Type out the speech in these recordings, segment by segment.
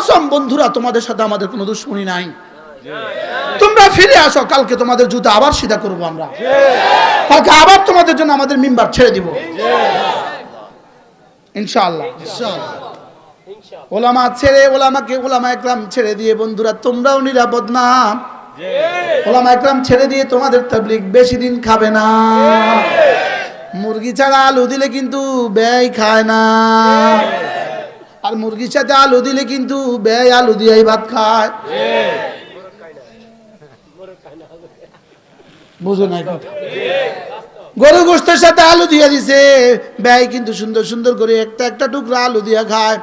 কসম বন্ধুরা, তোমাদের সাথে আমাদের কোনো দুশ্মনী নাই। তোমরা ফিরে আসো, কালকে তোমাদের জুতো আবার সিধা করব আমরা। কালকে আবার তোমাদের জন্য আমাদের মিম্বার ছেড়ে দিব। ইনশাআল্লাহ ওলামা ছেড়ে, ওলামাকে ওলামা একরাম ছেড়ে দিয়ে বন্ধুরা, তোমরাও নিরাপদ না। ওলামা একরাম ছেড়ে দিয়ে তোমাদের তাবলিক বেশি দিন খাবে না। মুরগি ছাড়া আলু দিলে কিন্তু ব্যয় খায় না। আর মুরগির সাথে আলু দিলে কিন্তু ব্যয় আলু দিয়ে ভাত খায়। বুঝো নাই কথা? গরু গোস্তের সাথে আলু দিয়ে দিছে ব্যয় কিন্তু সুন্দর সুন্দর করে একটা একটা টুকরা আলু দিয়ে খায়।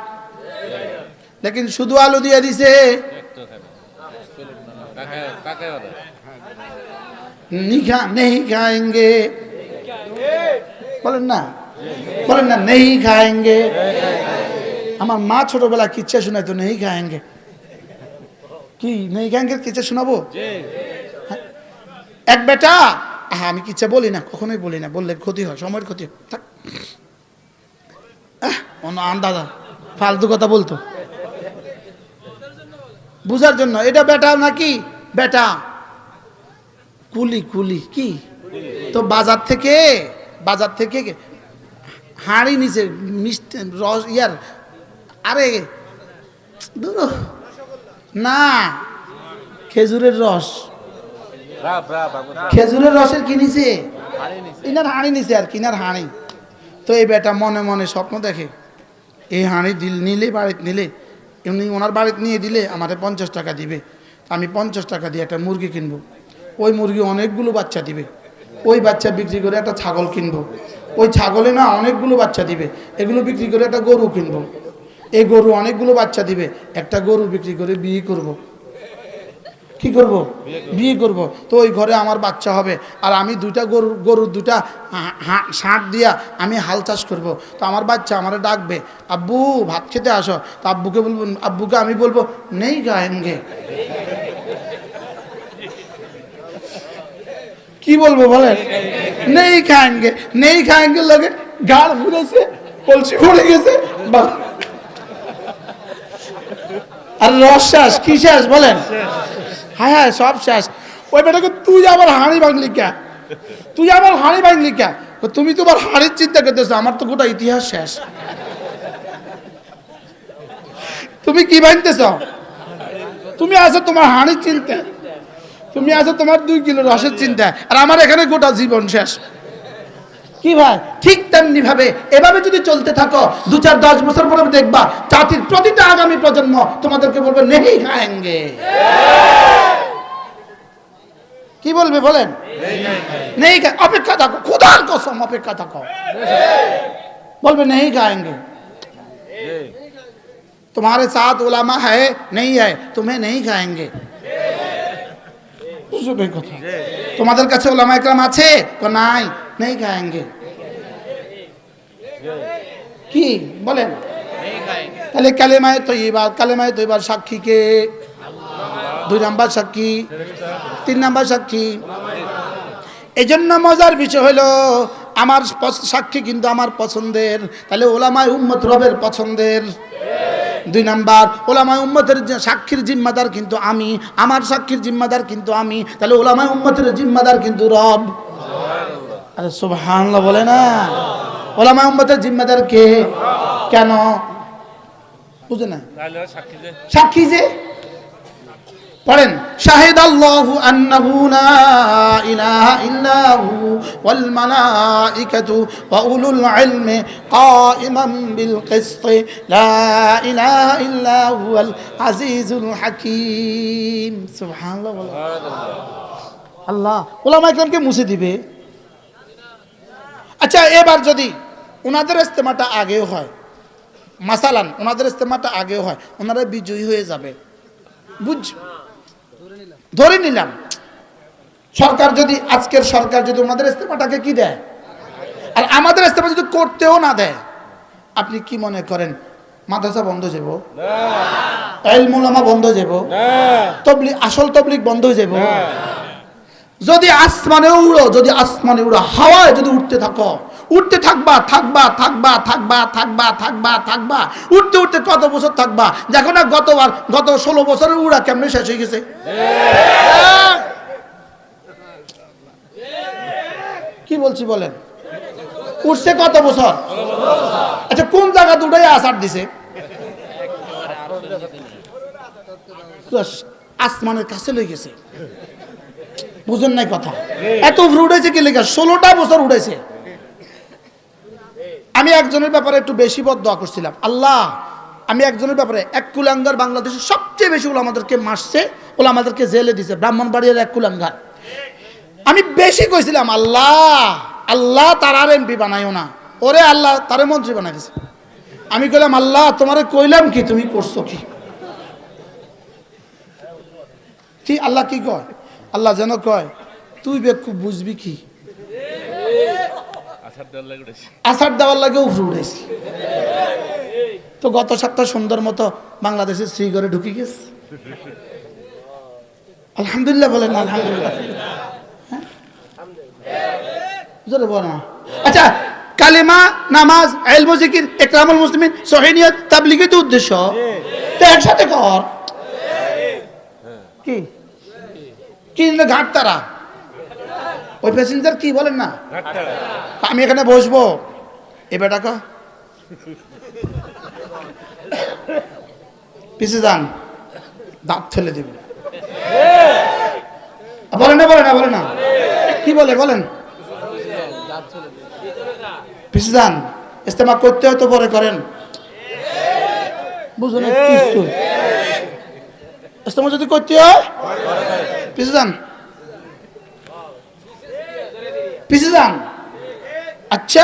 লেকিন শুধু আলু দিয়ে দিছে? নেই খায়েঙ্গে। বলেন না? বলেন না, নেই খায়েঙ্গে। আমার মা ছোটবেলা কিচ্ছা শোনাইতো নেই গায়েঙ্গে কি নেই গায়েঙ্গের কিচ্ছা শোনাবো? এক বেটা হ্যাঁ আমি কিচ্ছা বলি না কখনোই বলি না বললে ক্ষতি হয় সময়ের ক্ষতি হয়। অন্য ফালতু কথা বলতো। বুঝার জন্য এটা বেটা নাকি? বেটা। কুলি কুলি কি? তো বাজার থেকে বাজার থেকে হাঁড়ি নিচে মিষ্টি রস ইয়ার আরে ধরো। না খেজুরের রস। খেজুরের রসের কি নিছে? ইনার হাঁড়ি নিছে আর কিনার হাঁড়ি। তো এই বেটা মনে মনে স্বপ্ন দেখে এই হাঁড়ি দিল নিলে বাড়িতে নিলে এমনি ওনার বাড়িতে নিয়ে দিলে আমারে পঞ্চাশ টাকা দিবে। আমি পঞ্চাশ টাকা দিয়ে একটা মুরগি কিনবো। ওই মুরগি অনেকগুলো বাচ্চা দিবে। ওই বাচ্চা বিক্রি করে একটা ছাগল কিনবো। ওই ছাগলে না অনেকগুলো বাচ্চা দিবে। এগুলো বিক্রি করে একটা গরু কিনবো। এই গরু অনেকগুলো বাচ্চা দিবে। একটা গরু বিক্রি করে বিয়ে করব। কি করব? বিয়ে করব। তো ওই ঘরে আমার বাচ্চা হবে। আর আমি দুইটা গরু গরুর দুটা সাঁট দিয়া আমি হাল চাষ করব। তো আমার বাচ্চা আমারে ডাকবে আব্বু ভাত খেতে আসো। তো আব্বুকে বলব আব্বুকে আমি বলব নেই গায়েনগে কি বলব বলে নেই খায়েনগে নেই খায়েনগে লগে গাড় ফুলেছে কলসি ফুড়ে গেছে। বা আর রস শেষ, কি শেষ বলেন? হ্যাঁ হ্যাঁ সব শেষ। ওই বেটাকে তুই আবার হাঁড়ি ভাঙলি কে? তুই আবার হাঁড়ি ভাঙলি কে? তুমি তো আবার হাঁড়ির চিন্তা করতেছো, আমার তো গোটা ইতিহাস শেষ। তুমি কি ভাঙতেছ? তুমি আছো তোমার হাঁড়ির চিন্তা। তুমি আছো তোমার দুই কিলো রসের চিন্তা। আর আমার এখানে গোটা জীবন শেষ। কি ভাই? ঠিক তেমনি ভাবে এভাবে যদি চলতে থাকো, দু চার দশ বছর পরে দেখবা চাটির প্রতিটা আগামী প্রজন্ম তোমাদেরকে বলবে, নেহি খায়ঙ্গে। কি বলবে বলেন? নেই অপেক্ষা থাকো খুদার কসম অপেক্ষা থাকো। বলবে নেই খায়ঙ্গে। তোমার সাথ ওলামা है নেই है তুমি নেই খায়ঙ্গে। তোমাদের কাছে ওলামা একরাম আছে? নাই। নেই খাएंगे কি? বলেন। তাহলে কালেমায় তো এবার কালেমায় তো এবার সাক্ষী কে? দুই নাম্বার সাক্ষী তিন নাম্বার সাক্ষী। এই জন্য মজার বিষয় হলো আমার সাক্ষী কিন্তু আমার পছন্দের। তাহলে ওলামায় উম্মত রবের পছন্দের। দুই নাম্বার ওলামায় উম্মতের সাক্ষীর জিম্মাদার কিন্তু আমি আমার সাক্ষীর জিম্মাদার কিন্তু আমি। তাহলে ওলামায় উম্মতের জিম্মাদার কিন্তু রব। আরে সুবহানাল্লাহ বলে না। ওলামায় উম্মতের জিম্মাদার কে কেন? বুঝে না। সাক্ষী যে। পড়েন শাহিদ আল্লাহু আন্নাহু লা ইলাহা ইল্লাহু ওয়াল মালাইকাতু ওয়া উলুল ইলমি কাইমান বিল কিসত। লা ইলাহা ইল্লা হুয়াল আজিজুল হাকীম। সুবহানাল্লাহ। আল্লাহ ওলামা একরামকে মুছে দিবে। আচ্ছা এবার যদি ওনাদের ইস্তেমাটা আগেও হয় মাসালান ওনাদের ইস্তেমাটা আগেও হয় ওনারা বিজয়ী হয়ে যাবে। বুঝ ধরে নিলাম সরকার যদি আজকের সরকার যদি ওনাদের ইস্তেমাটাকে কি দেয়? আর আমাদের ইস্তেমা যদি করতেও না দেয় আপনি কি মনে করেন মাদ্রাসা বন্ধ যাব? এলমুলামা বন্ধ যাব? তবলিক আসল তবলিক বন্ধ হয়ে যাব? যদি আসমানে উড়ো, যদি আসমানে উড়ো, হাওয়ায় যদি উঠতে থাকো উঠতে থাকবা থাকবা থাকবা থাকবা থাকবা থাকবা থাকবা উঠতে উঠতে কত বছর থাকবা? দেখো না গতবার, গত ষোলো বছরের উড়া কেমনে শেষ হয়ে গেছে? কি বলছি বলেন? উঠছে কত বছর? আচ্ছা কোন জায়গা দুটাই আসার দিছে? আসমানের কাছে লই গেছে। বুঝেন নাই কথা। এত উপরে উঠেছে কি লেখা ষোলোটা বছর উঠেছে। আমি একজনের ব্যাপারে একটু বেশি বদ দোয়া করছিলাম। আল্লাহ, আমি একজনের ব্যাপারে এক কুলাঙ্গার বাংলাদেশের সবচেয়ে বেশি ওলা আমাদেরকে মারছে ওলা আমাদেরকে জেলে দিছে, ব্রাহ্মণবাড়িয়ার এক কুলাঙ্গার। আমি বেশি কইছিলাম, আল্লাহ আল্লাহ তার আর এমপি বানাইও না। ওরে আল্লাহ, তারে মন্ত্রী বানাই দিছে। আমি কইলাম, আল্লাহ, তোমারে কইলাম কি, তুমি করছ কি, আল্লাহ কি কয়? আল্লাহ যেন কয় তুই বেক্ষু বুঝবি কি? আসার দেওয়ার লাগে উপরে উঠেছি। তো গত সপ্তাহ সুন্দর মতো বাংলাদেশের শ্রীগড়ে ঢুকে গেছে। আলহামদুলিল্লাহ বলেন আলহামদুলিল্লাহ। হ্যাঁ? জোরে বলো না। আচ্ছা কালিমা নামাজ এলমো জিকির একরামুল মুসলিমিন সহিনিয়ত তাবলিগের তো উদ্দেশ্য। তো একসাথে কর। কি? কি ঘাট তারা। ওই প্যাসেঞ্জার কি বলেন না? আমি এখানে বসবো। এ বেটাকা পিছিয়ে যান। দাঁত ফেলে দেবে। বলে না বলে না বলে না। কি বলে, বলেন। পিছিয়ে যান। ইস্তেমা করতে হয়তো পরে করেন। বুঝলেন কিছু ইস্তেমা যদি করতে হয় পিছিয়ে যান পিছিয়ে যান আচ্ছা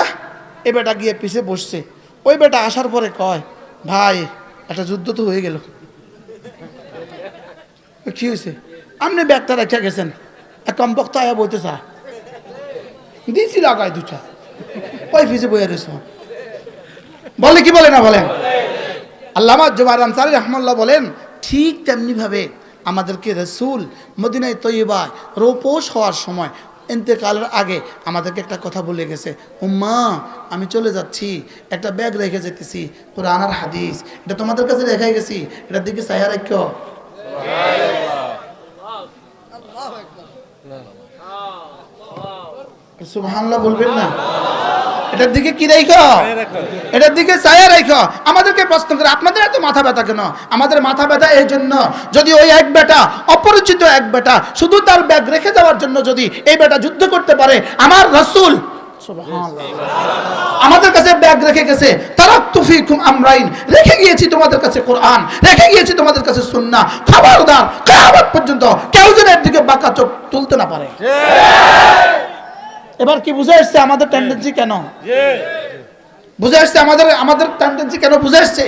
এ বেটা গিয়ে পিছে বসছে। ওই বেটা আসার পরে কয়, ভাই, একটা যুদ্ধ তো হয়ে গেল। কি হয়েছে? আপনি ব্যাগটা রেখে গেছেন। এক কমপক্ত আয়া বইতে চা। দিয়েছি লাগাই দুটা ওই পিছে বইয়া রয়েছে বলে কি বলে না বলেন আল্লামা জুবাইর আনসারি রহমাল্লাহ বলেন ঠিক তেমনিভাবে আমাদেরকে রসুল মদিনায় তৈবায় রোপোষ হওয়ার সময় ইন্তেকালের আগে আমাদেরকে একটা কথা বলে গেছে, উম্মা, আমি চলে যাচ্ছি, একটা ব্যাগ রেখে যেতেছি, কোরআন হাদিস, এটা তোমাদের কাছে রেখে গেছি, এটার দিকে চাইয়া রাখো সুবহানাল্লাহ বলবেন না? এটার দিকে কি রাইখো এটার দিকে ছায়া রাইখো আমাদেরকে প্রশ্ন করে আপনাদের এত মাথা ব্যথা কেন? আমাদের মাথা ব্যথা এই জন্য যদি ওই এক বেটা অপরিচিত এক বেটা শুধু তার ব্যাগ রেখে যাওয়ার জন্য যদি এই বেটা যুদ্ধ করতে পারে আমার রসুল আমাদের কাছে ব্যাগ রেখে গেছে। তারা তুফিকুম আমরাইন। রেখে গিয়েছি তোমাদের কাছে কোরআন রেখে গিয়েছি তোমাদের কাছে সুন্না খবরদার কিয়ামত পর্যন্ত কেউ যেন এর দিকে বাঁকা চোখ তুলতে না পারে। এবার কি বুঝে আসছে আমাদের টেন্ডেন্সি কেন? বুঝে আসছে আমাদের আমাদের টেন্ডেন্সি কেন বুঝে আসছে?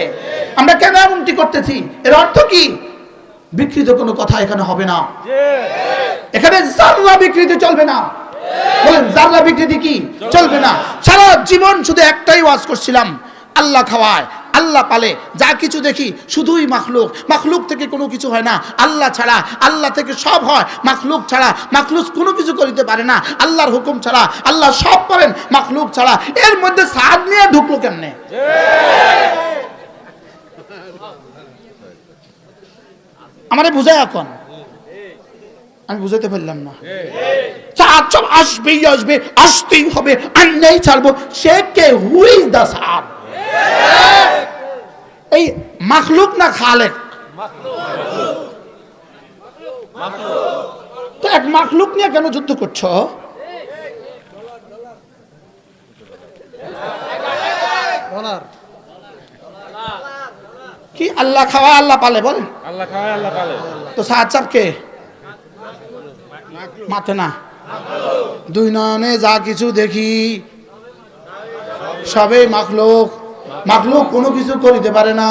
আমরা কেন এমনটি করতেছি? এর অর্থ কি? বিকৃত কোনো কথা এখানে হবে না। এখানে জাররা বিকৃতি চলবে না। বলেন জাররা বিকৃতি কি? চলবে না। সারা জীবন শুধু একটাই ওয়াজ করছিলাম আল্লাহ খাওয়ায়। আল্লাহ পালে। যা কিছু দেখি শুধুই মাখলুক। মাখলুক থেকে কোনো কিছু হয় না। আল্লাহ ছাড়া, আল্লাহ থেকে সব হয়। মাখলুক ছাড়া, মাখলুক কোনো কিছু করিতে পারে না। আল্লাহর হুকুম ছাড়া, আল্লাহ সব পারেন মাখলুক ছাড়া। এর মধ্যে সাদ নিয়ে ঢুকলো কেমনে? আমারে বুঝায় এখন? আমি বুঝাতে পারলাম না। চাঁদ সব আসবেই, আসবে, আসতেই হবে। আর নেই ছাড়বো। সে কে? Who's the Saad? এই মাখলুক না খালেক? তো এক মাখলুক নিয়ে কেন যুদ্ধ করছ? কি আল্লাহ খাওয়া আল্লাহ পালে বলেন? আল্লাহ খাওয়ায় আল্লাহ পালে। তো কে? মাথে না। দুই নয়নে যা কিছু দেখি সবে মাখলুক। মাখলুক কোনো কিছু করিতে পারে না।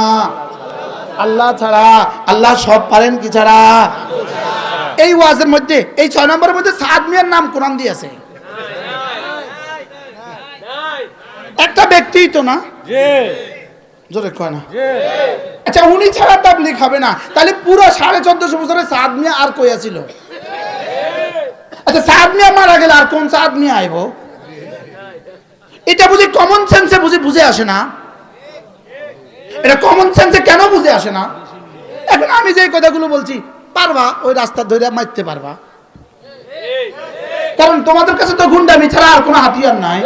আল্লাহ ছাড়া আল্লাহ সব পারেন কি ছাড়া? এই ওয়াজের মধ্যে এই ছয় নম্বরের মধ্যে সাদ মিয়ার নাম কোরআন দিয়েছে। একটা ব্যক্তিই তো না? জোরে কয় না? আচ্ছা উনি ছাড়া তাবলিক হবে না। তাহলে পুরো সাড়ে চোদ্দশো বছরে সাদ মিয়া আর কইয়া ছিল আচ্ছা সাদ মিয়া মারা গেলে আর কোন সাদ মিয়া আইব? এটা বুঝি কমন সেন্সে বুঝি বুঝে আসে না? এটা কমন সেন্সে কেন বুঝে আসে না? এখন আমি যে কথাগুলো বলছি, পারবা, ওই রাস্তা ধরে মারতে পারবা। কারণ তোমাদের কাছে তো গুন্ডামি ছাড়া আর কোনো হাতিয়ার নাই।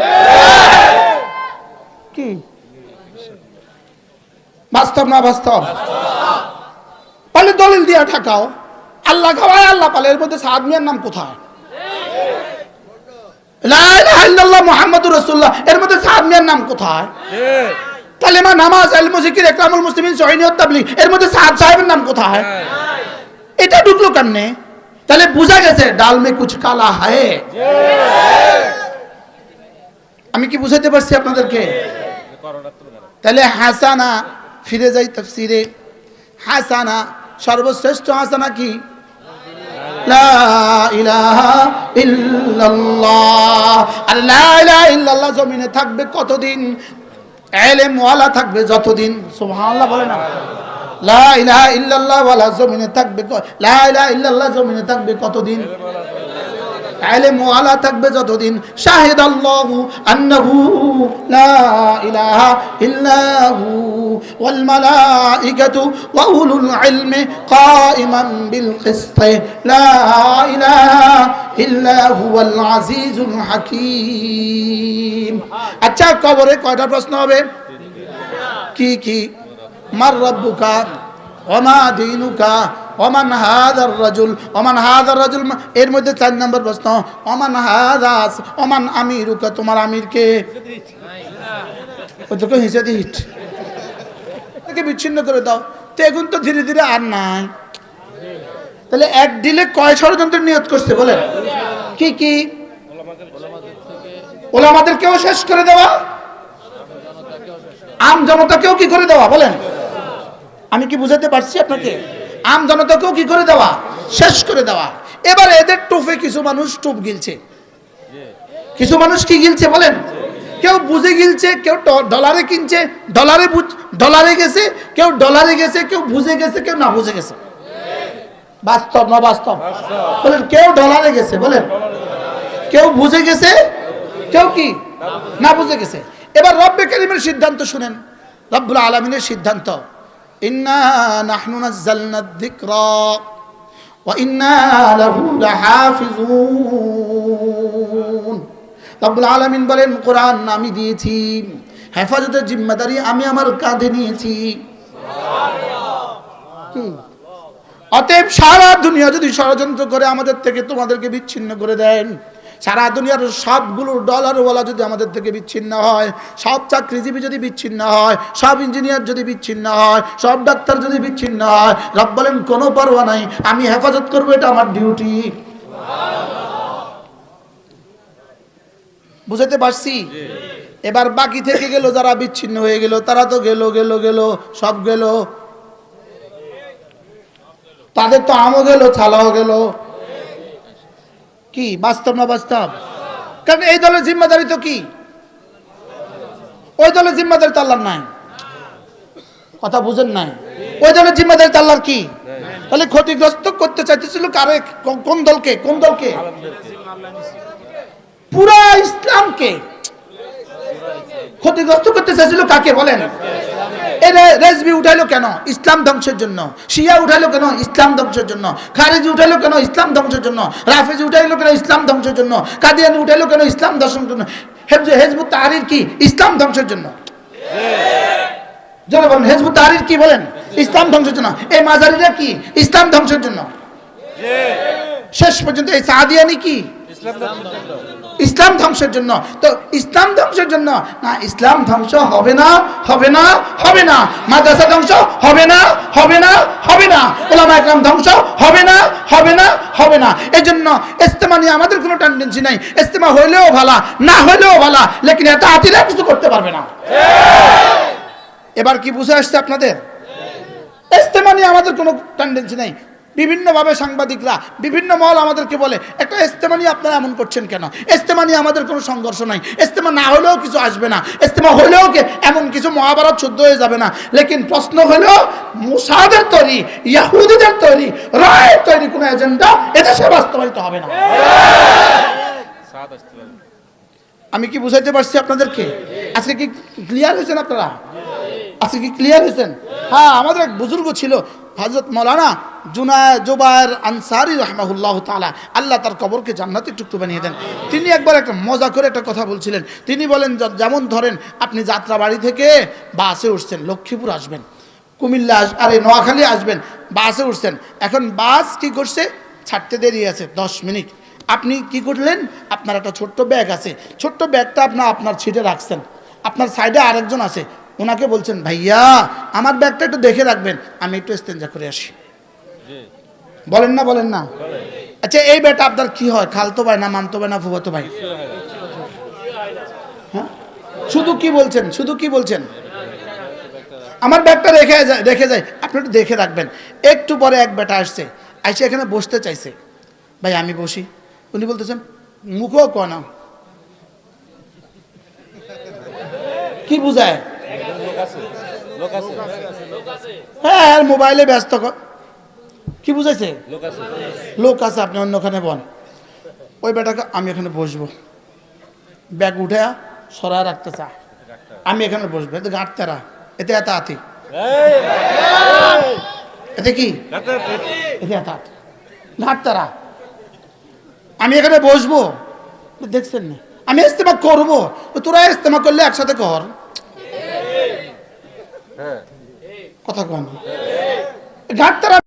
কি? বাস্তব না বাস্তব? পালে দলিল দিয়া ঠাকাও। আল্লাহ খাওয়ায়, আল্লাহ পালে। এর মধ্যে সাদ মিয়ার নাম কোথায়? মুহাম্মাদুর রাসূলুল্লাহ। এর মধ্যে সাদ মিয়ার নাম কোথায়? কালেমা নামাজ ইলম জিকির ইকরামুল মুসলিমিন সহিনিয়ত তাবলীগ এর মধ্যে সাদ সাহেবের নাম কোথায়? এটা ঢুকলো কেমনে? তাহলে বোঝা গেছে ডাল মে কুছ কালা হায় আমি কি বুঝাইতে পারছি আপনাদেরকে? তাহলে হাসানা ফিরে যাই তফসিরে। হাসানা সর্বশ্রেষ্ঠ হাসানা কি? লা ইলাহা ইল্লাল্লাহ। আর লা ইলাহা ইল্লাল্লাহ জমিনে থাকবে কতদিন? এলেম থাকবে যতদিন, সুবহানাল্লাহ বলে না। লা ইলাহা ইল্লাল্লাহ জমিনে থাকবে লা ইলাহা ইল্লাল্লাহ জমিনে থাকবে কতদিন? এলেম ওয়ালা থাকবে যতদিন। শাহিদ আল্লাহু আন্নাহু লা ইলাহা ইল্লাহু ওয়াল মালাইকাতু ওয়া উলুল ইলমি কাইমান বিল কিসত। লা ইলাহা ইল্লা হুয়াল আজিজুল হাকীম। আচ্ছা কবরে কয়টা প্রশ্ন হবে? কি কি? মার রব্বুকা ওমা দিনুকা ওমান হাদার রাজুল, অমান হাদার রাজুল এর মধ্যে চার নম্বর প্রশ্ন ওমান হাদাস আমির আমিরুকা, তোমার আমিরকে? ওই তোকে হিসে দি হিট এটাকে বিচ্ছিন্ন করে দাও। তো এখন তো ধীরে ধীরে আর নাই। তাহলে এক ডিলে কয় ষড়যন্ত্র নিয়োগ করছে বলেন কি কি? ওলামাদেরকেও শেষ করে দেওয়া? আম জনতাকেও কি করে দেওয়া বলেন? আমি কি বুঝাতে পারছি আপনাকে? আম জনতাকেও কি করে দেওয়া? শেষ করে দেওয়া। এবার এদের টুপে কিছু মানুষ টুপ গিলছে। কিছু মানুষ কি গিলছে বলেন? কেউ বুঝে গিলছে, কেউ ডলারে কিনছে, ডলারে ডলারে গেছে, কেউ ডলারে গেছে, কেউ বুঝে গেছে, কেউ না বুঝে গেছে। বাস্তব না বাস্তব বলেন, কেউ ডলারে গেছে, বলেন। কেউ বুঝে গেছে, কেউ কি? না বুঝে গেছে। এবার রব্বে কারিমের সিদ্ধান্ত শুনেন। রব্বুল আলমিনের সিদ্ধান্ত। ইন্না নাহনু নাজ্জালনা যিকরা ওয়া ইন্না লাহু লাহাফিজুন। রব্বুল আলামিন বলেন, কোরআন আমি দিয়েছি, হেফাজতের জিম্মাদারি আমি আমার কাঁধে নিয়েছি। অতএব সারা দুনিয়া যদি ষড়যন্ত্র করে আমাদের থেকে তোমাদেরকে বিচ্ছিন্ন করে দেন। সারা দুনিয়ার সবগুলো ডলারওয়ালা যদি আমাদের থেকে বিচ্ছিন্ন হয়, সব চাকরিজীবী যদি বিচ্ছিন্ন হয়, সব ইঞ্জিনিয়ার যদি বিচ্ছিন্ন হয়, সব ডাক্তার যদি বিচ্ছিন্ন হয়, রব বলেন কোনো পরোয়া নাই, আমি হেফাজত করব, এটা আমার ডিউটি। বুঝাতে পারছি? এবার বাকি থেকে গেল, যারা বিচ্ছিন্ন হয়ে গেল, তারা তো গেল গেল গেল, সব গেল। তাদের তো আমও গেল, ছালাও গেল। কি? বাস্তব না বাস্তব? কারণ এই দলের জিম্মাদারি তো কি? ওই দলের জিম্মাদারি তো আল্লাহর নাই। কথা বুঝেন নাই? ওই দলের জিম্মাদারি তো আল্লাহর কি? তাহলে ক্ষতিগ্রস্ত করতে চাইতেছিল কারে? কোন- দলকে? কোন দলকে? পুরা ইসলামকে। ক্ষতিগ্রস্ত করতে চাইছিল কাকে? বলেন। এ রেজবি উঠাইলো কেন? ইসলাম ধ্বংসের জন্য। শিয়া উঠাইলো কেন? ইসলাম ধ্বংসের জন্য। খারেজি উঠাইলো কেন? ইসলাম ধ্বংসের জন্য। রাফেজি উঠাইলো কেন? ইসলাম ধ্বংসের জন্য। কাদিয়ানি উঠাইলো কেন? ইসলাম ধ্বংসের জন্য। হেজবুত তাহারির কি? ইসলাম ধ্বংসের জন্য। বলেন, হেজবুত তাহারির কি বলেন? ইসলাম ধ্বংসের জন্য। এই মাজারিরা কি? ইসলাম ধ্বংসের জন্য। শেষ পর্যন্ত এই সাদিয়ানি কি? ইসলাম ধ্বংসের জন্য। তো ইসলাম ধ্বংসের জন্য, না, ইসলাম ধ্বংস হবে না হবে না হবে না। মাদ্রাসা ধ্বংস হবে না হবে না হবে না। ওলামা একরাম ধ্বংস হবে না হবে না হবে না। এই জন্য ইস্তেমা নিয়ে আমাদের কোনো টেন্ডেন্সি নাই। ইস্তেমা হইলেও ভালা, না হইলেও ভালা, লেকিন এত হাতিরা কিছু করতে পারবে না। এবার কি বুঝে আসছে আপনাদের? ইস্তেমা নিয়ে আমাদের কোনো টেন্ডেন্সি নাই। বিভিন্নভাবে সাংবাদিকরা, বিভিন্ন মহল আমাদেরকে বলে, একটা ইস্তেমা নিয়ে আপনারা এমন করছেন কেন? ইস্তেমা নিয়ে আমাদের কোনো সংঘর্ষ নাই। ইস্তেমা না হলেও কিছু আসবে না। ইস্তেমা হলেও কি, এমন কিছু মহাভারত শুদ্ধ হয়ে যাবে না। লেকিন প্রশ্ন হলো, মুসাদের তৈরি, ইয়াহুদিদের তৈরি, রায়ের তৈরি কোনো এজেন্ডা এদেশে বাস্তবায়িত হবে না। আমি কি বুঝাইতে পারছি আপনাদেরকে? আজকে কি ক্লিয়ার হয়েছেন আপনারা? আজকে কি ক্লিয়ার হয়েছেন? হ্যাঁ আমাদের এক বুজুর্গ ছিল হজরত মৌলানা জুনা জুবায়ের আনসারি রহমাহুল্লাহ তালা আল্লাহ তার কবরকে জান্নাতের টুকরো বানিয়ে দেন। তিনি একবার একটা মজা করে একটা কথা বলছিলেন। তিনি বলেন যেমন ধরেন, আপনি যাত্রাবাড়ি থেকে বাসে উঠছেন, লক্ষ্মীপুর আসবেন। কুমিল্লা আস আরে, নোয়াখালী আসবেন, বাসে উঠছেন। এখন বাস কি করছে? ছাড়তে দেরি আছে, দশ মিনিট। আপনি কি করলেন? আপনার একটা ছোট্ট ব্যাগ আছে। ছোট্ট ব্যাগটা আপনার আপনার সিটে রাখছেন। আপনার সাইডে আরেকজন আছে। ওনাকে বলছেন, ভাইয়া, আমার ব্যাগটা একটু দেখে রাখবেন। আমি একটু স্তেঞ্জা করে আসি। বলেন না বলেন না। আচ্ছা এই বেটা আপনার কি হয়? খালতো ভাই না মামতো ভাই না ফুফাতো ভাই? হ্যাঁ? শুধু কি বলছেন? শুধু কি বলছেন? আমার ব্যাগটা রেখে যায় রেখে যায় আপনি একটু দেখে রাখবেন। একটু পরে এক বেটা আসছে। আইসে এখানে বসতে চাইছে। ভাই আমি বসি। উনি বলতেছেন মুখও কনা কি বুঝায়? হ্যাঁ মোবাইলে ব্যস্ত ক- বুঝাইছে লোক আছে। আপনি অন্যখানে বন। ওই বেটাকে আমি এখানে বসবো। ব্যাগ উঠে সরা রাখতে চা আমি এখানে বসবো। এতে গাঁটতারা এতে এত আতি এতে কি? এতে এত আতি ঘাটতারা আমি এখানে বসবো। দেখছেন না? আমি ইস্তেমা করব। তো তোরা ইস্তেমা করলে একসাথে কর। কথা কন। ঘাটতারা